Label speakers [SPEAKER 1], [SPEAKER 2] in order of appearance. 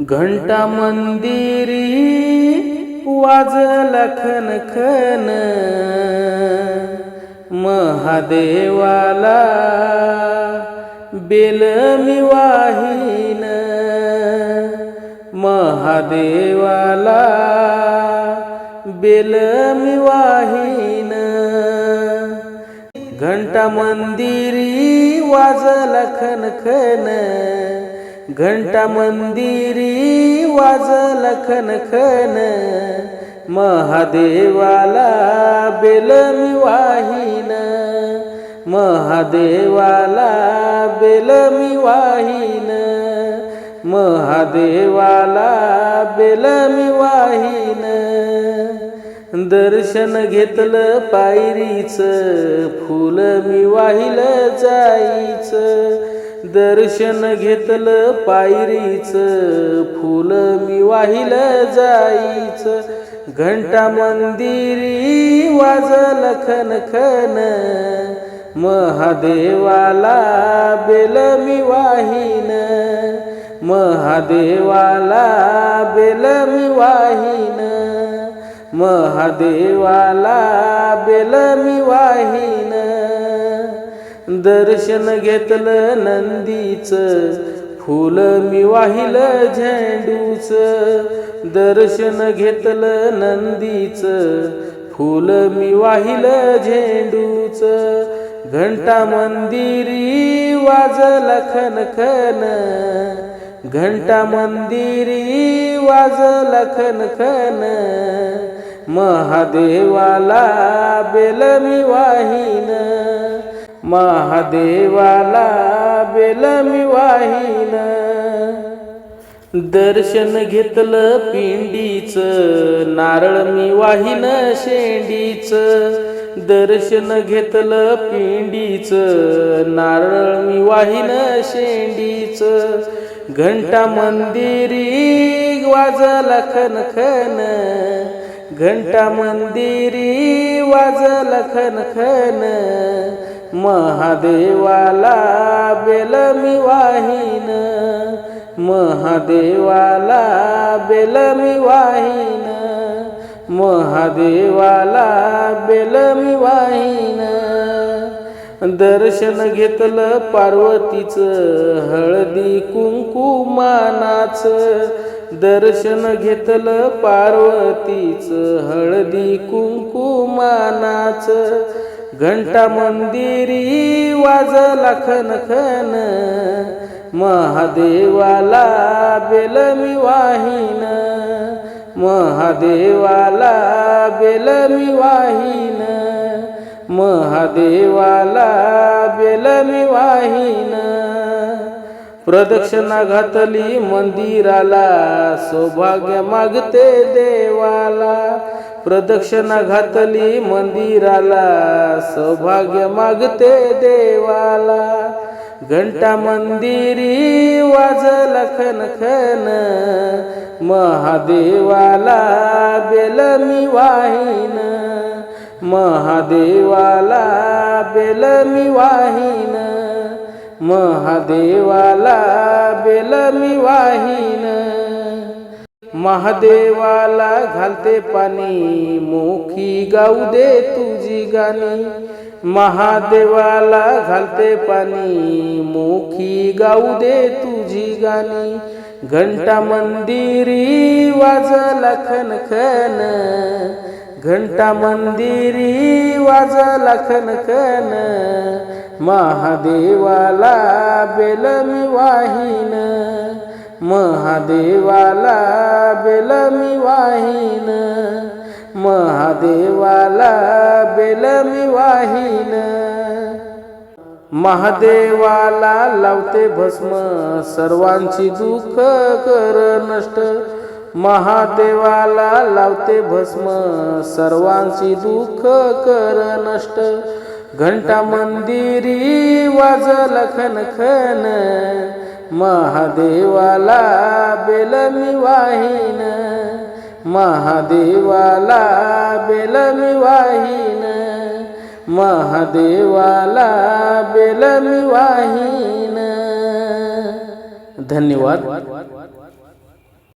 [SPEAKER 1] घंटा मंदिरी वाज खन खन. महादेवाला बेल मी वाहीन. महादेवाला बेल मी वाहीन. घंटा मंदिरी वाज खन खन. घंटा मंदिरी वाज खन खन. महादेवाला बेल मी वाहीन. महादेवाला बेल मी वाहीन. महादेवाला बेल मी वाहीन. दर्शन घेतलं पायरीचं फुल मी वाहिलं जाईचं. दर्शन घेतलं पायरीचं फुल मी वाहिलं जाईचं. घंटा मंदिरी वाजल खन खन महादेवाला बेल मी वाहीन. महादेवाला बेल मी वाहीन. महादेवाला बेल मी वाहीन. दर्शन घेतलं नंदीचं फुल मी वाहिलं झेंडूचं. दर्शन घेतलं नंदीचं फुल मी वाहिलं झेंडूचं. घंटा मंदिरी वाजला खन खन घंटा मंदिरी वाजला खन खन महादेवाला बेल मी वाहिन. महादेवाला बेल मी वाहिन. दर्शन घेतलं पिंडीचं नारळ मी वाहिन शेंडीचं. दर्शन घेतलं पिंडीचं नारळ मी वाहिन शेंडीचं. घंटा मंदिरी वाजला खनखन. घंटा मंदिरी वाजला खनखन. महादेवाला बेल मी वाहीन. महादेवाला बेल मी वाहीन. महादेवाला बेल मी वाहीन. दर्शन घेतलं पार्वतीचं हळदी कुंकुमानाचं. दर्शन घेतलं पार्वतीचं हळदी कुंकुमानाचं. घंटा मंदिरी वाजला खन खन महादेवाला बेल मी वाहीन महादेवाला बेल मी वाहीन महादेवाला बेल मी वाहीन. प्रदक्षिणा घातली मंदिराला सौभाग्य मागते देवाला. प्रदक्षिणा घातली मंदिराला सौभाग्य मागते देवाला. घंटा मंदिरी वाजला खन खन. महादेवाला बेल मी वाहीन. महादेवाला बेल मी वाहीन. महादेवाला बेल मी वाहीन. महादेवाला घालते पाणी मुखी गाऊ दे तुझी गाणी. महादेवाला घालते पाणी मुखी गाऊ दे तुझी गाणी. घंटा मंदिरी वाजला खन खन घंटा मंदिरी वाजला खन महादेवाला बेल मी वाहीन. महादेवाला बेल मी वाहीन. महादेवाला बेल मी वाहीन. महादेवाला लावते भस्म. सर्वांची दुःख कर नष्ट. महादेवाला लावते भस्म सर्वांची दुःख कर नष्ट. घंटा मंदिरी वाज लखन खन महादेवाला बेल मी वाहीन. महादेवाला बेल मी वाहीन. महादेवाला बेल मी वाहीन. धन्यवाद.